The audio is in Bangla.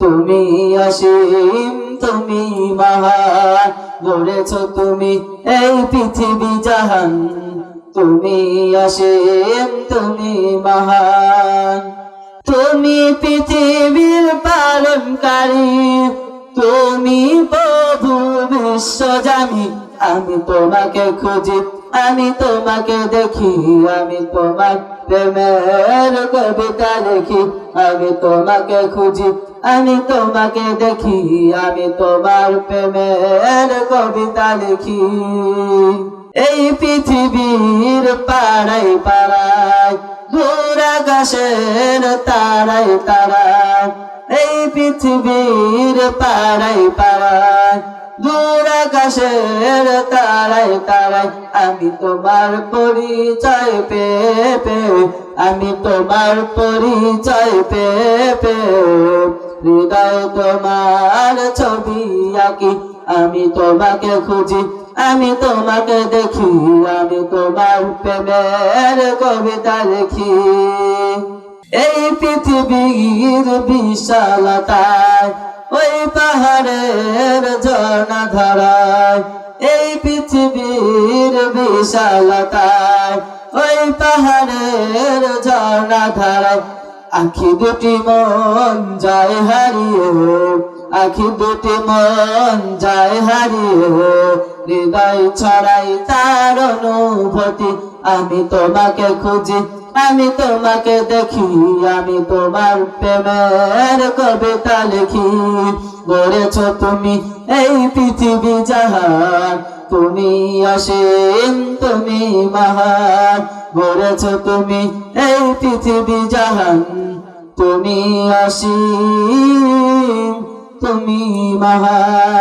তুমি অসীম, তুমি মহান। গড়েছ তুমি এই পৃথিবী জাহান। তুমি অসীম, তুমি মহান। তুমি পৃথিবীর পালনকারী। তুমি প্রভু বিশ্বজামি আমি তোমাকে খুঁজি, আমি তোমাকে দেখি। আমি তোমার প্রেমের কবিতা লিখি। আমি তোমাকে খুঁজি আমি তোমাকে দেখি, আমি তোমার প্রেমের কবিতা লিখি। এই পৃথিবীর পাড়াই পাড়ায়, দূর আকাশের তারাই তারায়, এই পৃথিবীর পাড়াই পাড়ায়, দূর আকাশের তারাই তারাই আমি তোমার পরিচয় পেয়ে আমি তোমার পরিচয় পেয়ে। হৃদয় তোমার ছবি আঁকি। আমি তোমাকে খুঁজি, আমি তোমাকে দেখি। আমি তোমার প্রেমের কবিতা লিখি। এই পৃথিবীর বিশালতায়, ওই পাহাড়ের ঝর্ণা ধরায় এই পৃথিবীর বিশালতায়, ওই পাহাড়ের ঝর্ণা ধরায় আখি দুটি মন যায় হারিয়ে, আখি দুটি মন যায় হারিয়ে। হৃদয় ছড়াই তার অনুভূতি, আমি তোমাকে খুঁজি, আমি তোমাকে দেখি, আমি তোমার প্রেমের কবিতা লিখি। গড়েছ তুমি এই পৃথিবী জাহান তুমি অসীম, তুমি মহান। গড়েছ তুমি এই পৃথিবী জাহান। তুমি আসি তুমি মহান।